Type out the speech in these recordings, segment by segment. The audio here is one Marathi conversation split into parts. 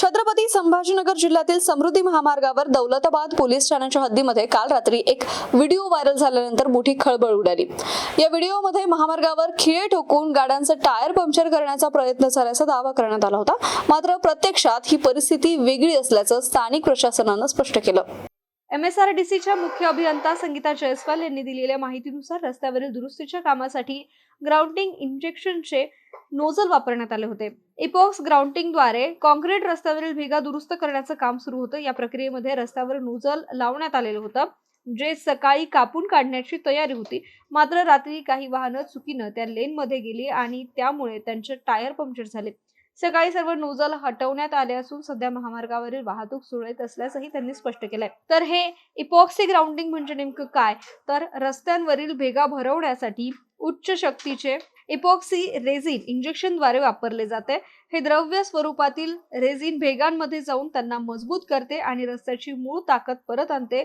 छत्रपती संभाजीनगर जिल्ह्यातील समृद्धी महामार्गावर दौलताबाद पोलीस ठाण्याच्या हद्दीमध्ये काल रात्री एक व्हिडिओ व्हायरल झाल्यानंतर मोठी खळबळ उडाली. या व्हिडिओमध्ये महामार्गावर खिळे ठोकून गाड्यांचं टायर पंक्चर करण्याचा प्रयत्न झाल्याचा दावा करण्यात आला होता. मात्र प्रत्यक्षात ही परिस्थिती वेगळी असल्याचं स्थानिक प्रशासनानं स्पष्ट केलं. एमएसआरडीसीच्या मुख्य अभियंता संगीता जयस्वाल यांनी दिलेल्या माहितीनुसार रस्त्यावरील दुरुस्तीच्या कामासाठी ग्राउंडिंग इंजेक्शनचे नोझल वापरण्यात आले होते. इपॉक्स ग्राउंडिंगद्वारे कॉन्क्रीट रस्त्यावरील भेगा दुरुस्त करण्याचं काम सुरू होतं. या प्रक्रियेमध्ये रस्त्यावर नोझल लावण्यात आलेलं होतं. जे सकाळी कापून काढण्याची तयारी होती. मात्र रात्री काही वाहनं चुकीनं त्या लेनमध्ये गेली आणि त्यामुळे त्यांचे टायर पंक्चर झाले. सकाळी सर्व नोझल हटवण्यात आले असून सध्या महामार्गावरील वाहतूक सुरळीत असल्याचंही त्यांनी स्पष्ट केलंय. तर हे इपॉक्सी ग्राउंडिंग म्हणजे नेमकं काय? तर रस्त्यांवरील भेगा भरवण्यासाठी उच्च शक्तीचे इपॉक्सी रेझिन इंजेक्शनद्वारे वापरले जाते. हे द्रव्य स्वरूपातील रेझिन भेगांमध्ये जाऊन त्यांना मजबूत करते आणि रस्त्याची मूळ ताकद परत आणते.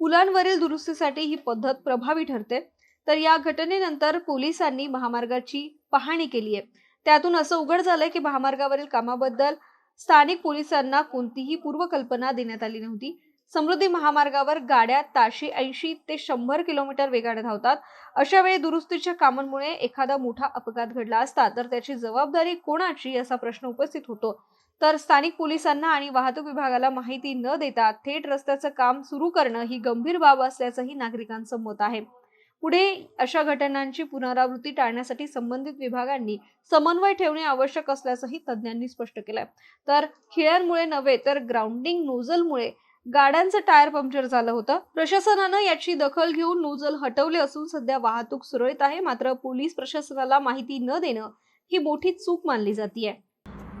पुलांवरील दुरुस्तीसाठी ही पद्धत प्रभावी ठरते. तर या घटनेनंतर पोलिसांनी महामार्गाची पाहणी केली आहे त्यातून असं उघड झालंय की महामार्गावरील कामाबद्दल स्थानिक पोलिसांना कोणतीही पूर्वकल्पना देण्यात आली नव्हती. समृद्धी महामार्गावर गाड्या ताशी ऐंशी ते शंभर किलोमीटर वेगाने धावतात. अशा वेळी दुरुस्तीच्या कामांमुळे एखादा मोठा अपघात घडला असता तर त्याची जबाबदारी कोणाची असा प्रश्न उपस्थित होतो. तर स्थानिक पोलिसांना आणि वाहतूक विभागाला माहिती न देता थेट रस्त्याचं काम सुरू करणं ही गंभीर बाब असल्याचंही नागरिकांचं मत आहे. पुढे अशा घटनांची पुनरावृत्ती टाळण्यासाठी संबंधित विभागांनी समन्वय ठेवणे आवश्यक असल्याचंही तज्ज्ञांनी स्पष्ट केलंय. तर खिळ्यांमुळे नव्हे तर ग्राउंडिंग नोझलमुळे गाड्यांचं टायर पंक्चर झालं होतं. प्रशासनानं याची दखल घेऊन नोझल हटवले असून सध्या वाहतूक सुरळीत आहे. मात्र पोलीस प्रशासनाला माहिती न देणं ही मोठी चूक मानली जाते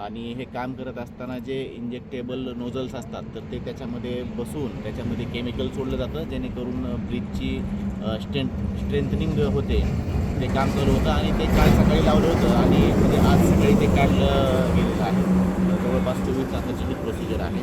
आणि हे काम करत असताना जे इंजेक्टेबल नोझल्स असतात तर ते त्याच्यामध्ये बसून त्याच्यामध्ये केमिकल सोडलं जातं जेणेकरून ब्रिजची स्ट्रेंथ स्ट्रेंथनिंग होते. ते काम चालू होतं आणि ते काल सकाळी लावलं होतं आणि म्हणजे आज सकाळी ते काढलं गेलेलं आहे. जवळपास चोवीस तासाची ही प्रोसिजर आहे.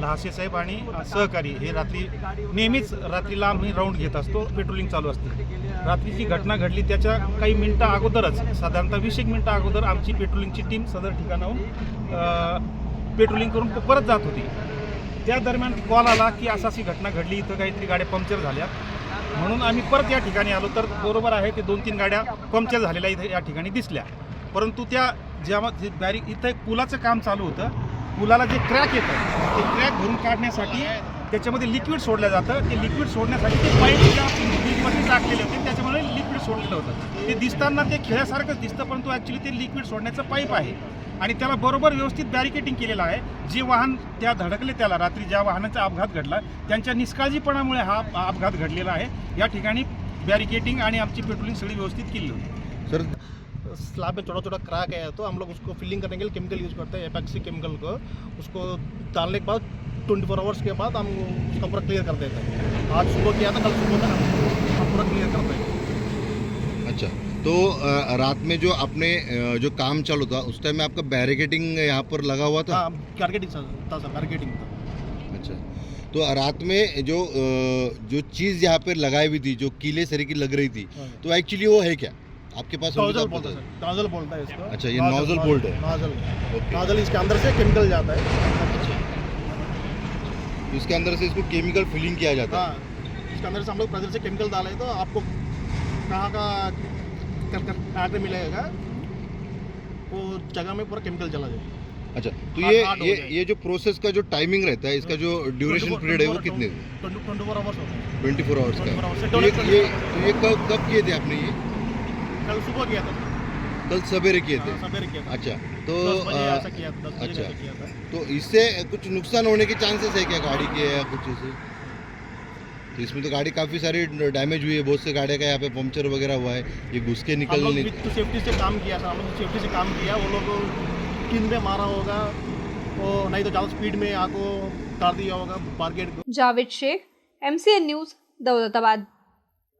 Lahase साहेब आणि सहकारी हे रात्री नेहमीच रात्रीला आम्ही राऊंड घेत असतो पेट्रोलिंग चालू असते. रात्रीची घटना घडली त्याच्या काही मिनटं अगोदरच साधारणतः वीस एक मिनटं अगोदर आमची पेट्रोलिंगची टीम सदर ठिकाणाहून पेट्रोलिंग करून परत जात होती. त्या दरम्यान कॉल आला की असा अशी घटना घडली इथं काहीतरी गाड्या पंक्चर झाल्या. म्हणून आम्ही परत या ठिकाणी आलो तर बरोबर आहे की दोन तीन गाड्या पंक्चर झालेल्या इथे या ठिकाणी दिसल्या. परंतु त्या ज्या जे बॅरी इथं एक पुलाचं काम चालू होतं पुलाला जे क्रॅक येतं ते क्रॅक भरून काढण्यासाठी त्याच्यामध्ये लिक्विड सोडलं जातं. ते लिक्विड सोडण्यासाठी ते पाईप ज्या ब्रिजमध्ये टाकलेले होते त्याच्यामुळे लिक्विड सोडलेलं होतं. ते दिसताना ते खेळासारखंच दिसतं परंतु ॲक्च्युली ते लिक्विड सोडण्याचं पाईप आहे. आणि त्याला बरोबर व्यवस्थित बॅरिकेटिंग केलेलं आहे. जे वाहन त्या धडकले त्याला रात्री ज्या वाहनाचा अपघात घडला त्यांच्या निष्काळजीपणामुळे हा अपघात घडलेला आहे. या ठिकाणी बॅरिकेटिंग आणि आमची पेट्रोलिंग सगळी व्यवस्थित केली होती. सर स्लैब में छोटा छोटा क्रैक आया तो हम लोग उसको फिलिंग करने के लिए केमिकल यूज़ करते हैं एपैक्सी केमिकल को। उसको डालने के बाद ट्वेंटी फोर आवर्स के बाद हम उसका पूरा क्लियर कर देते हैं। आज सुबह किया था कल सुबह में हम पूरा क्लियर करते हैं अच्छा तो रात में जो आपने जो काम चालू था उस टाइम में आपका बैरिकेटिंग यहाँ पर लगा हुआ था? हाँ मार्केटिंग था सर मार्केटिंग था। अच्छा तो रात में जो जो चीज़ यहाँ पर लगाई हुई थी जो कीले सरी की लग रही थी हाँ। तो एक्चुअली वो है क्या? आपके पास नोजल बोलता है नोजल बोलता है इसको। अच्छा, ये nozzle bolt है। नोजल नोजल इसके अंदर से केमिकल जाता है। तो इसके अंदर से इसको केमिकल फिलिंग किया जाता है। हाँ इसके अंदर से हम लोग प्रेशर से केमिकल डाले तो आपको कहाँ का कर कर पे मिलेगा वो जगह में पूरा केमिकल चला जाएगा अच्छा तो ये ये ये जो प्रोसेस का जो टाइमिंग रहता है इसका जो ड्यूरेशन पीरियड है वो कितने ट्वेंटी फोर आवर्स का। तो ये ये तो ये कब कब किए थे आपने ये? कल सुबह किया था। कल सवेरे किए थे? हाँ, सवेरे किया था। अच्छा तो दस बजे ऐसा किया था अच्छा। किया था। तो इससे कुछ नुकसान होने के चांसेस है क्या गाड़ी के या कुछ ऐसे? तो इसमें तो गाड़ी काफ़ी सारी डैमेज हुई है बहुत से गाड़ियों का यहाँ पे पंक्चर वगैरह हुआ है ये घुस के हम लोग निकलने सेफ्टी से काम किया था हम लोग सेफ्टी से काम किया वो लोग किन में मारा होगा वो नहीं तो ज़्यादा स्पीड में आको उतार दिया होगा मार्केट को। Javed Shaikh MCN news Daulatabad.